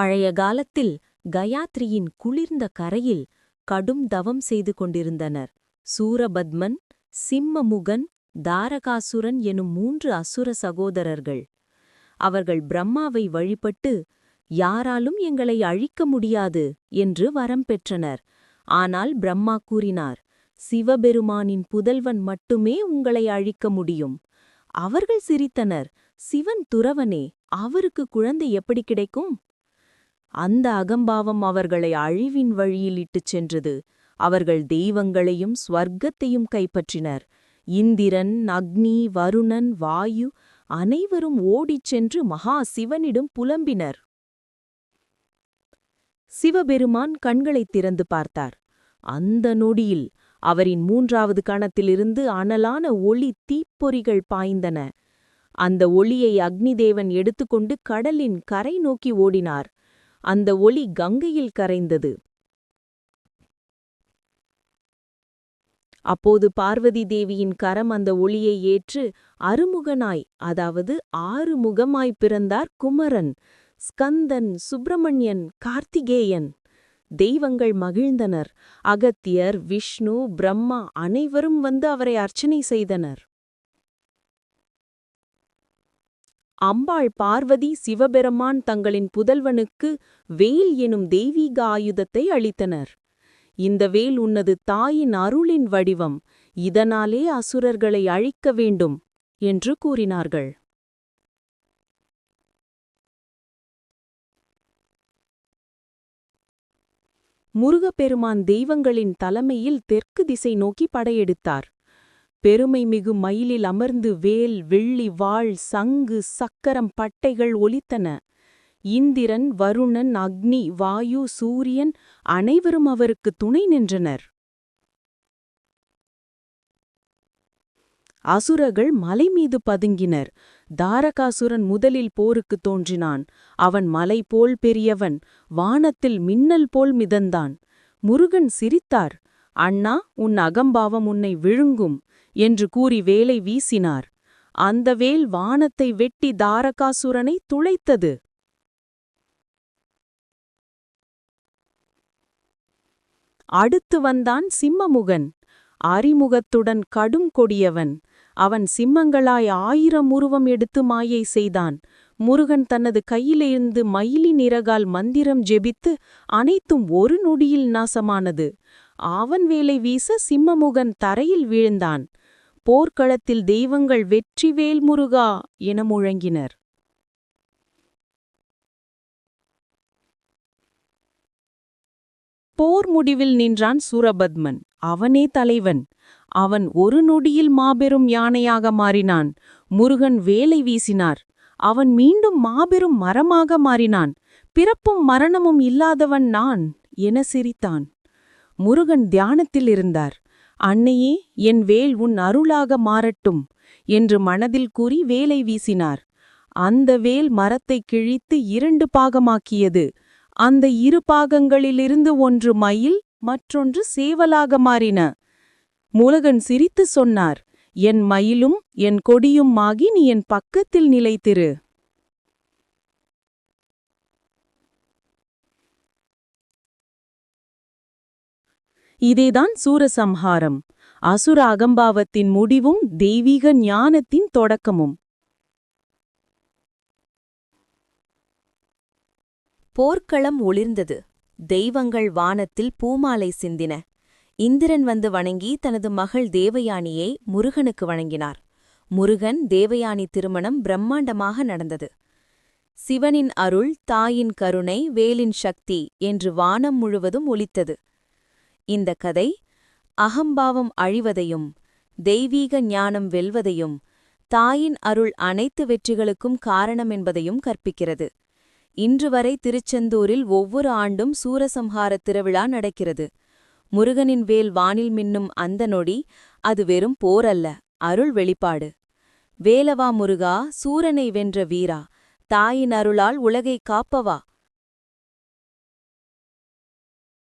பழைய காலத்தில் கயாத்ரியின் குளிர்ந்த கரையில் கடும் தவம் செய்து கொண்டிருந்தனர். சூரபத்மன் சிம்மமுகன் தாரகாசுரன் எனும் மூன்று அசுர சகோதரர்கள். அவர்கள் பிரம்மாவை வழிபட்டு யாராலும் எங்களை அழிக்க முடியாது என்று வரம் பெற்றனர். ஆனால் பிரம்மா கூறினார் சிவபெருமானின் புதல்வன் மட்டுமே உங்களை அழிக்க முடியும். அவர்கள் சிரித்தனர் சிவன் துறவனே அவருக்கு குழந்தை எப்படி கிடைக்கும்? அந்த அகம்பாவம் அவர்களை அழிவின் வழியில் இட்டுச் சென்றது. அவர்கள் தெய்வங்களையும் ஸ்வர்க்கத்தையும் கைப்பற்றினர். இந்திரன் அக்னி வருணன் வாயு அனைவரும் ஓடிச் சென்று மகா சிவனிடம் புலம்பினர். சிவபெருமான் கண்களைத் திறந்து பார்த்தார். அந்த நொடியில் அவரின் மூன்றாவது கணத்திலிருந்து அனலான ஒளி தீப்பொறிகள் பாய்ந்தன. அந்த ஒளியை அக்னிதேவன் எடுத்துக்கொண்டு கடலின் கரை நோக்கி ஓடினார். அந்த ஒளி கங்கையில் கரைந்தது. அப்போது பார்வதி தேவியின் கரம் அந்த ஒளியை ஏற்று அருமுகனாய் அதாவது ஆறுமுகமாய் பிறந்தார் குமரன் ஸ்கந்தன் சுப்பிரமணியன் கார்த்திகேயன். தெய்வங்கள் மகிழ்ந்தனர். அகத்தியர் விஷ்ணு பிரம்மா அனைவரும் வந்து அவரை அர்ச்சனை செய்தனர். அம்பாள் பார்வதி சிவபெருமான் தங்களின் புதல்வனுக்கு வேல் எனும் தெய்வீக ஆயுதத்தை அளித்தனர். இந்த வேல் உன்னது தாயின் அருளின் வடிவம். இதனாலே அசுரர்களை அழிக்க வேண்டும் என்று கூறினார்கள். முருகப்பெருமான் தெய்வங்களின் தலைமையில் தெற்கு திசை நோக்கி படையெடுத்தார். பெருமை மிகு மயிலில் அமர்ந்து வேல் வெள்ளி வாள் சங்கு சக்கரம் பட்டைகள் ஒலித்தன. இந்திரன் வருணன் அக்னி வாயு சூரியன் அனைவரும் அவருக்கு துணை நின்றனர். அசுரர்கள் மலை மீது பதுங்கினர். தாரகாசுரன் முதலில் போருக்கு தோன்றினான். அவன் மலை போல் பெரியவன் வானத்தில் மின்னல் போல் மிதந்தான். முருகன் சிரித்தார். அண்ணா உன் அகம்பாவம் உன்னை விழுங்கும். என்று கூறி வேலை வீசினார். அந்த வேல் வானத்தை வெட்டி தாரகாசுரனை துளைத்தது. அடுத்து வந்தான் சிம்மமுகன். அறிமுகத்துடன் கடும் கொடியவன். அவன் சிம்மங்களாய் ஆயிரம் உருவம் எடுத்து மாயை செய்தான். முருகன் தனது கையிலிருந்து மயிலி நிறகால் மந்திரம் ஜெபித்து அனைத்தும் ஒரு நொடியில் நாசமானது. அவன் வேலை வீச சிம்மமுகன் தரையில் விழுந்தான். போர்க்களத்தில் தெய்வங்கள் வெற்றி வேல்முருகா என முழங்கினர். போர் முடிவில் நின்றான் சூரபத்மன். அவனே தலைவன். அவன் ஒரு நொடியில் மாபெரும் யானையாக மாறினான். முருகன் வேலை வீசினார். அவன் மீண்டும் மாபெரும் மரமாக மாறினான். பிறப்பும் மரணமும் இல்லாதவன் நான் என சிரித்தான். முருகன் தியானத்தில் இருந்தார். அன்னையே என் வேல் உன் அருளாக மாறட்டும் என்று மனதில் கூறி வேலை வீசினார். அந்த வேல் மரத்தை கிழித்து இரண்டு பாகமாக்கியது. அந்த இரு பாகங்களிலிருந்து ஒன்று மயில் மற்றொன்று சேவலாக மாறின. முலகன் சிரித்து சொன்னார் என் மயிலும் என் கொடியும் ஆகி நீ என் பக்கத்தில் நிலைத்திரு. இதேதான் சூரசம்ஹாரம். அசுர அகம்பாவத்தின் முடிவும் தெய்வீக ஞானத்தின் தொடக்கமும். போர்க்களம் ஒளிர்ந்தது. தெய்வங்கள் வானத்தில் பூமாலை சிந்தின. இந்திரன் வந்து வணங்கி தனது மகள் தேவயானியை முருகனுக்கு வணங்கினார். முருகன் தேவயானி திருமணம் பிரம்மாண்டமாக நடந்தது. சிவனின் அருள் தாயின் கருணை வேலின் சக்தி என்று வானம் முழுவதும் ஒலித்தது. இந்த கதை அகம்பாவம் அழிவதையும் தெய்வீக ஞானம் வெல்வதையும் தாயின் அருள் அனைத்து வெற்றிகளுக்கும் காரணம் என்பதையும் கற்பிக்கிறது. இன்று வரை திருச்செந்தூரில் ஒவ்வொரு ஆண்டும் சூரசம்ஹார திருவிழா நடக்கிறது. முருகனின் வேல் வானில் மின்னும் அந்த நொடி அது வெறும் போரல்ல அருள் வெளிப்பாடு. வேலவா முருகா சூரனை வென்ற வீரா தாயின் அருளால் உலகை காப்பவா?